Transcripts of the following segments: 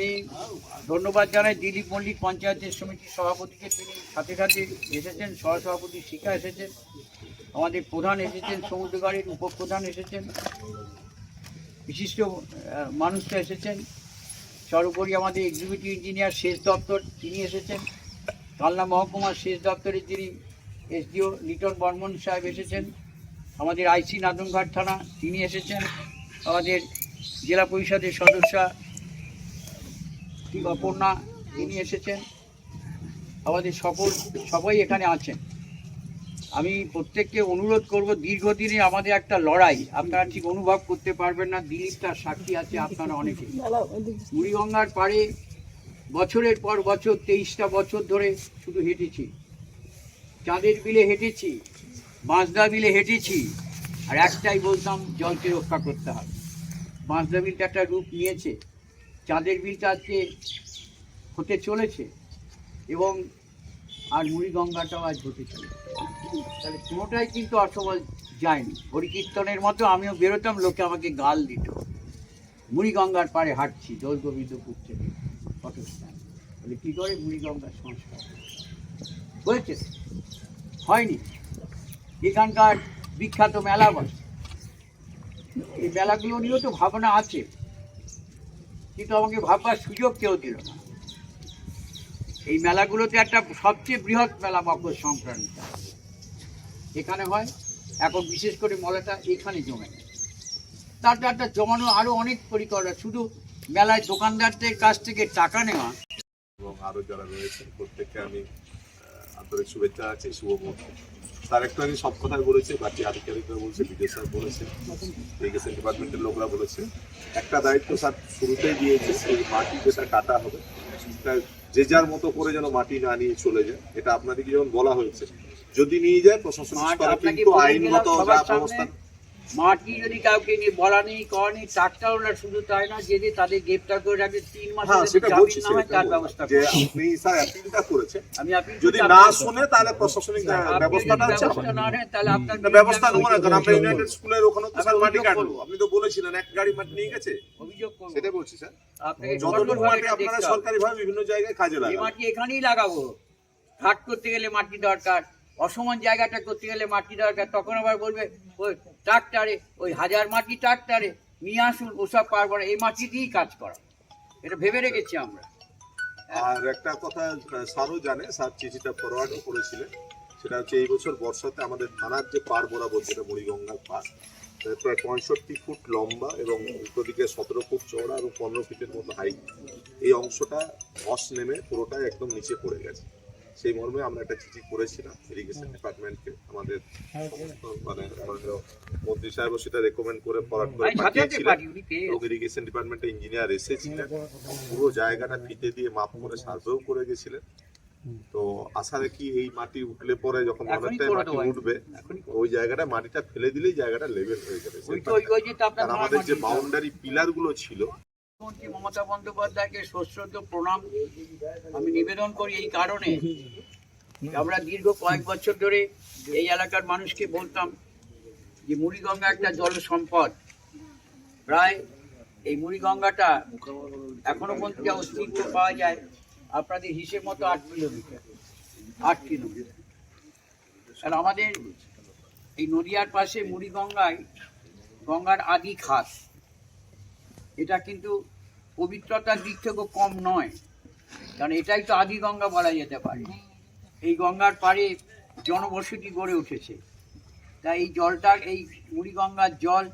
আমি ধন্যবাদ জানাই দিলীপ মল্লিক পঞ্চায়েতের সমিতির সভাপতিকে। তিনি সাথে সাথে এসেছেন, সহসভাপতি শিখা এসেছেন, আমাদের প্রধান এসেছেন সমুদ্রগাড়ির উপপ্রধান এসেছেন, বিশিষ্ট মানুষরা এসেছেন, সর্বোপরি আমাদের এক্সিকিউটিভ ইঞ্জিনিয়ার শেষ দপ্তর তিনি এসেছেন কালনা মহকুমার সেচ দপ্তরের যিনি এসডিও লিটন বর্মন সাহেব এসেছেন, আমাদের আইসি নাদনঘাট থানা তিনি এসেছেন, আমাদের জেলা পরিষদের সদস্যা শ্রী অপর্ণা, তিনি এসেছেন। আমাদের সকল, সবাই এখানে আছেন। আমি প্রত্যেককে অনুরোধ করব, দীর্ঘদিনে আমাদের একটা লড়াই, আপনারা ঠিক অনুভব করতে পারবেন না দিলীপ তার সাক্ষী আছে আপনারা অনেকে। বুড়িগঙ্গার পাড়ে বছরের পর বছর, তেইশটা বছর ধরে শুধু হেঁটেছি। চাঁদের বিলে হেঁটেছি, বাঁশদা বিলে হেঁটেছি, আর একটাই বলতাম, জলকে রক্ষা করতে হবে। বাঁশদা বিলটা একটা রূপ নিয়েছে। চাঁদের বিলটা আজকে হতে চলেছে এবং আর মুড়িগঙ্গাটাও আজ হতে চলেছে। তাহলে কোনোটাই কিন্তু অসফল যায়নি। হরিকীর্তনের মতো আমিও বেরোতাম, লোকে আমাকে গাল দিত। মুড়িগঙ্গার পাড়ে হাঁটছি দোল গোবিন্দপুর থেকে স্ট্যান্ড বলে কী করে মুড়িগঙ্গার সংস্কার? হয়েছে? হয়নি। এখানকার বিখ্যাত মেলা বসে এই মেলাগুলো নিয়েও তো ভাবনা আছে। কিন্তু আমাকে ভাববার সুযোগ কেউ দিল না। এই মেলাগুলোতে একটা সবচেয়ে বৃহৎ মেলা মকর সংক্রান্ত। এখানে হয়, এখন বিশেষ করে মেলাটা এখানে জমে তারপরে একটা জমানো আরও অনেক পরিকল্পনা, শুধু মেলায় দোকানদারদের কাছ থেকে টাকা নেওয়া। এবং আরও যারা রয়েছেন, প্রত্যেককে আমি আন্তরিক শুভেচ্ছা আছে শুভ তার একটু আগে সব কথাই বলেছে বাকি আধিকারিকরা বলছে বিদেশ স্যার বলেছে ইরিগেশন ডিপার্টমেন্টের লোকরা বলেছে। একটা দায়িত্ব স্যার শুরুতেই দিয়েছে সেই মাটি যেটা কাটা হবে যে যার মতো করে যেন মাটি না নিয়ে চলে যায়। এটা আপনাদেরকে যেমন বলা হয়েছে যদি নিয়ে যায় প্রশাসন কিন্তু আইনগত যা মাটি যদি কাউকে নিয়ে বলা নেই করা নেই ট্রাক্টর ওরা শুধু তাই না যে যে তাদের গ্রেপ্তার করে রাখবে তিন মাস হ্যাঁ সেটা জামিন না হয় তার ব্যবস্থা যে আপনি স্যার অ্যাপিলটা করেছেন। আমি আপনি যদি না শুনে তাহলে প্রশাসনিক ব্যবস্থাটা আছে না নেন তাহলে আপনার ব্যবস্থা নেব না কারণ আমরা ইউনাইটেড স্কুলের ওখানে তো স্যার মাটি করব। আপনি তো বলেছিলেন এক গাড়ি মাটি নিয়ে গেছে। অভিযোগ করব। সেটাই বলছি স্যার। আপনাকে যতটুকু মাটি আপনারা দেখতে সরকারি ভাবে বিভিন্ন জায়গায় কাজে এই মাটি এখানেই লাগাবো। ঘাট করতে গেলে মাটি দরকার অসমান জায়গাটা করতে গেলে মাটি দরকার তখন আবার বলবে ওই ট্রাক্টারে, ওই হাজার মাটি ট্রাক্টারে নিয়ে আসুন, ওসব পারব না এই মাটি দিয়েই কাজ করা। এটা ভেবে রেখেছি আমরা। আর একটা কথা স্যারও জানে, স্যার চিঠিটা ফরওয়ার্ডও করেছিলেন। সেটা হচ্ছে, এই বছর বর্ষাতে আমাদের থানার যে পার বরাবর, যেটা মুড়িগঙ্গার পার প্রায় পঁয়ষট্টি ফুট লম্বা এবং উল্টো দিকে সতেরো ফুট চওড়া এবং পনেরো ফিটের মতো হাইট এই অংশটা ধস নেমে পুরোটাই একদম নিচে পড়ে গেছে। সেই মর্মে আমরা একটা চিঠি করেছিলাম ইরিগেশন ডিপার্টমেন্টকে আমাদের মানে মন্ত্রী সাহেবও সেটা রেকমেন্ড করে ফরওয়ার্ড করে আমি সাথে সাথে পাঠিয়েছিলেন। এবং ইরিগেশন ডিপার্টমেন্টে ইঞ্জিনিয়ার এসেছিলেন। পুরো জায়গাটা ফিতে দিয়ে মাপ করে সার্ভেও করে গেছিলেন। তো আশা রাখি এই মাটি উঠলে পরে যখন অনেকটাই মাটি উঠবে ওই জায়গাটা মাটিটা ফেলে দিলেই জায়গাটা লেভেল হয়ে যাবে। আমাদের যে বাউন্ডারি পিলারগুলো ছিল মুখ্যমন্ত্রী মমতা বন্দ্যোপাধ্যায়কে সশ্রদ্ধ প্রণাম আমি নিবেদন করি এই কারণে আমরা দীর্ঘ কয়েক বছর ধরে এই এলাকার মানুষকে বলতাম যে মুড়িগঙ্গা একটা জল সম্পদ। প্রায় এই মুড়িগঙ্গাটা এখনও পর্যন্ত যা অস্তিত্ব পাওয়া যায়। আপনাদের হিসেব মতো আট কিলোমিটার। আট কিলোমিটার। আর আমাদের এই নদিয়ার পাশে মুড়িগঙ্গায় গঙ্গার আদি খাত এটা কিন্তু পবিত্রতার দিক থেকেও কম নয়। কারণ এটাই তো আদি গঙ্গা বলা যেতে পারে। এই গঙ্গার পাড়ে জনবসতি গড়ে উঠেছে। তাই এই জলটা এই মুড়িগঙ্গার জল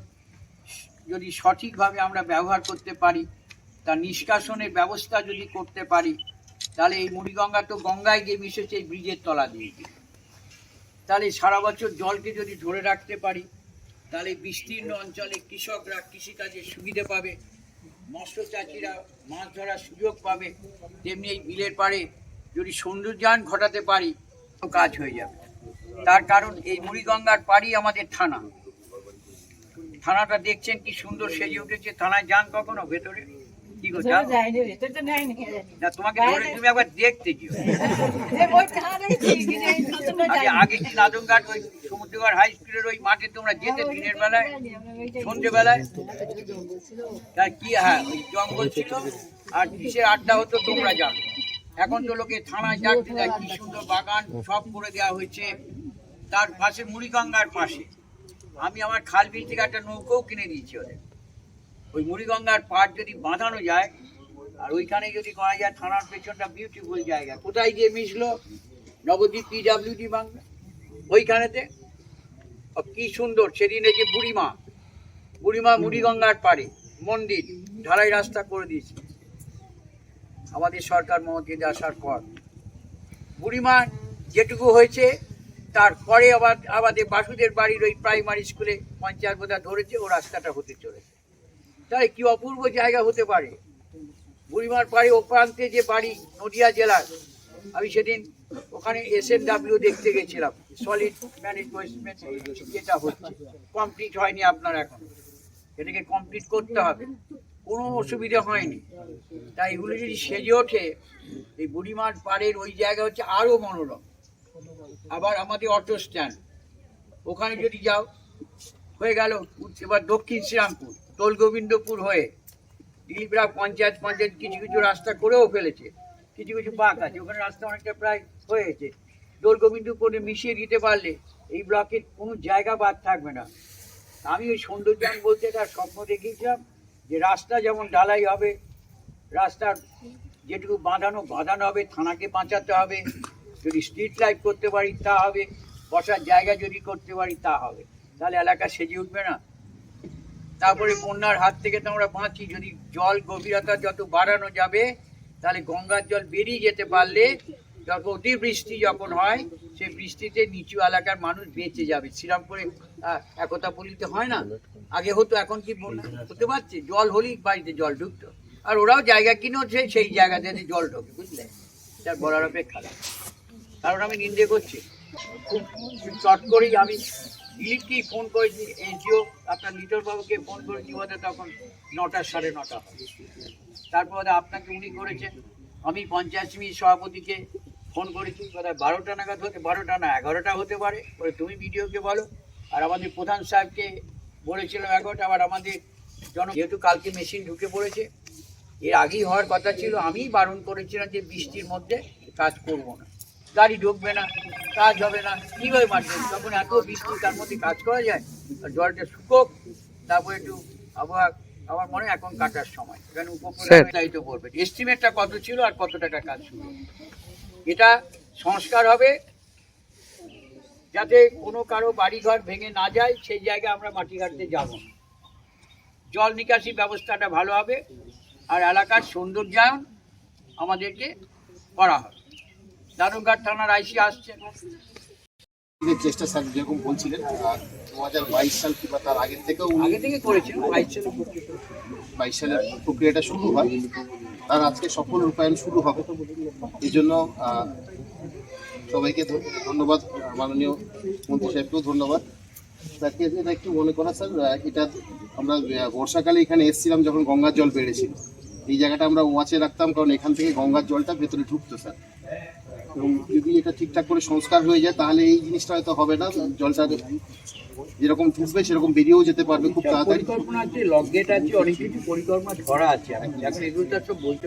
যদি সঠিকভাবে আমরা ব্যবহার করতে পারি তার নিষ্কাশনের ব্যবস্থা যদি করতে পারি, তাহলে এই মুড়িগঙ্গা তো গঙ্গায় গিয়ে মিশেছে এই ব্রিজের তলা দিয়ে গিয়ে। তাহলে সারা বছর জলকে যদি ধরে রাখতে পারি, তাহলে বিস্তীর্ণ অঞ্চলে কৃষকরা কৃষিকাজে সুবিধে পাবে। মৎস্য চাষিরা মাছ ধরার সুযোগ পাবে। তেমনি এই বিলের পাড়ে যদি সৌন্দর্যায়ন ঘটাতে পারি, তো কাজ হয়ে যাবে। তার কারণ এই মুড়িগঙ্গার পাড়ি আমাদের থানা। থানাটা দেখছেন কি সুন্দর সেজে উঠেছে। থানায় যান কখনো ভেতরে? কি গো যাও? তো। না তোমাকে ধরে তুমি একবার দেখতে বই কিন্তু আগে কি ওই হাই স্কুলের ওই মাঠে তোমরা যেতে দিনের বেলায়? কি হ্যাঁ ওই জঙ্গল ছিল। আর কিসের আড্ডা হতো তোমরা জানো। এখন তো লোকে থানায় যাচ্ছে দেয় কি সুন্দর বাগান সব করে দেওয়া হয়েছে। তার পাশে মুড়িগঙ্গার পাশে। আমি আমার খাল বিল থেকে একটা নৌকোও কিনে দিয়েছি ওদের। ওই মুড়িগঙ্গার পাড় যদি বাঁধানো যায়, আর ওইখানে যদি করা যায়, থানার পেছনটা বিউটিফুল জায়গা। কোথায় গিয়ে মিশলো? নবদ্বীপ পি পিডাব্লিউডি বাংলা ওইখানেতে। কি সুন্দর, সেদিন যে বুড়িমা। বুড়িমা মুড়িগঙ্গার পাড়ে, মন্দির, ঢালাই রাস্তা করে দিয়েছে। আমাদের সরকার মমতাদি আসার পর। বুড়িমা যেটুকু হয়েছে তারপরে আবার, আমাদের বাসুদের বাড়ির ওই প্রাইমারি স্কুলে পঞ্চায়েত বোধহয় ধরেছে, ও রাস্তাটা হতে চলেছে। তাই কি অপূর্ব জায়গা হতে পারে? বুড়িমার পাড়ে ও প্রান্তে যে বাড়ি নদিয়া জেলার, আমি সেদিন ওখানে এস এন ডাব্লিউ দেখতে গেছিলাম। সলিড ম্যানেজমেন্ট যেটা হচ্ছে। কমপ্লিট হয়নি আপনার এখন। এটাকে কমপ্লিট করতে হবে। কোনো অসুবিধা হয়নি। তাই এগুলো যদি সেজে ওঠে, এই বুড়িমার পাড়ের ওই জায়গা হচ্ছে আরও মনোরম। আবার আমাদের অটো স্ট্যান্ড ওখানে যদি যাও, হয়ে গেল এবার দক্ষিণ শ্রীরামপুর। দোল গোবিন্দপুর হয়ে দিলীপরা পঞ্চায়েত পঞ্চায়েত কিছু কিছু রাস্তা করেও ফেলেছে। কিছু কিছু পাক আছে, ওখানে রাস্তা অনেকটা প্রায় হয়েছে দোল গোবিন্দপুরে মিশিয়ে দিতে পারলে এই ব্লকের কোনো জায়গা বাদ থাকবে না। আমি ওই সৌন্দর্যায়ন বলতে তার স্বপ্ন দেখিয়েছিলাম যে রাস্তা যেমন ঢালাই হবে, রাস্তার যেটুকু বাঁধানো বাঁধানো হবে, থানাকে বাঁচাতে হবে, যদি স্ট্রিট লাইট করতে পারি তা হবে, বসার জায়গা যদি করতে পারি তা হবে। তাহলে এলাকা সেজে উঠবে না। তারপরে বন্যার হাত থেকে তো আমরা বাঁচি। যদি জল গভীরতা যত বাড়ানো যাবে তাহলে গঙ্গার জল বেরিয়ে যেতে পারলে যখন অতিবৃষ্টি যখন হয় সেই বৃষ্টিতে নিচু এলাকার মানুষ বেঁচে যাবে। শ্রীরামপুরে আহ, একতা বলিতে হয় না? আগে হতো এখন কি হতে পারছে? জল হলেই বাড়িতে জল ঢুকতো। আর ওরাও জায়গা কিনেছে সেই জায়গাতে জল ঢোকে বুঝলে? তার বলার অপেক্ষা। কারণ আমি নিন্দে করছি। খুব চট করেই আমি দিলীপকেই ফোন করেছি এনজিও আপনার লিটন বাবুকে ফোন করেছি বোধহয় তখন নটা, সাড়ে নটা তারপর আপনাকে উনি করেছেন, আমি পঞ্চায়েত সমিতির সভাপতিকে ফোন করেছি বোধহয় বারোটা নাগাদ হতে, বারোটা না, এগারোটা হতে পারে বলে তুমি ভিডিওকে বলো। আর আমাদের প্রধান সাহেবকে বলেছিলাম এগারোটা আবার আমাদের জন, যেহেতু কালকে মেশিন ঢুকে পড়েছে, এর আগেই হওয়ার কথা ছিল, আমিই বারণ করেছিলাম যে বৃষ্টির মধ্যে কাজ করব না। গাড়ি ঢুকবে না কাজ হবে না। কীভাবে মাঠে তখন এত বৃষ্টি তার মধ্যে কাজ করা যায়? আর জলটা শুকোক তারপর একটু আবহাওয়া আমার মনে হয় এখন কাটার সময়। এখানে দায়িত্ব করবে এস্টিমেটটা কত ছিল আর কত টাকা কাজ শুরু এটা সংস্কার হবে যাতে কোনো কারও বাড়িঘর ভেঙে না যায় সেই জায়গায় আমরা মাটি কাটতে যাব। জল নিকাশি ব্যবস্থাটা ভালো হবে। আর এলাকার সৌন্দর্যায়ন আমাদেরকে করা হবে। দারুঘাট থানার আইসি আসছেন চেষ্টা স্যার যেরকম বলছিলেন দু হাজার বাইশ সাল কিংবা তার আগের থেকেও আগে থেকে করেছেন বাইশ সালে করতে বাইশ সালের প্রক্রিয়াটা শুরু হয়। তার আজকে সফল রূপায়ণ শুরু হবে। এই জন্য সবাইকে ধন্যবাদ। মাননীয় মন্ত্রী সাহেবকেও ধন্যবাদ। তাকে এটা একটু মনে করা স্যার এটা আমরা বর্ষাকালে এখানে এসেছিলাম যখন গঙ্গার জল বেড়েছিল। এই জায়গাটা আমরা ওয়াচে রাখতাম কারণ এখান থেকে গঙ্গার জলটা ভেতরে ঢুকতো স্যার। এবং যদি এটা ঠিকঠাক করে সংস্কার হয়ে যায়, তাহলে এই জিনিসটা হয়তো হবে না, জলটা যেরকম ঢুকবে, সেরকম বেরিয়েও যেতে পারবে খুব তাড়াতাড়ি। পরিকল্পনা আছে লকগেট আছে, অনেক কিছু পরিকল্পনা ধরা আছে। এখন এগুলো তো সব বলতে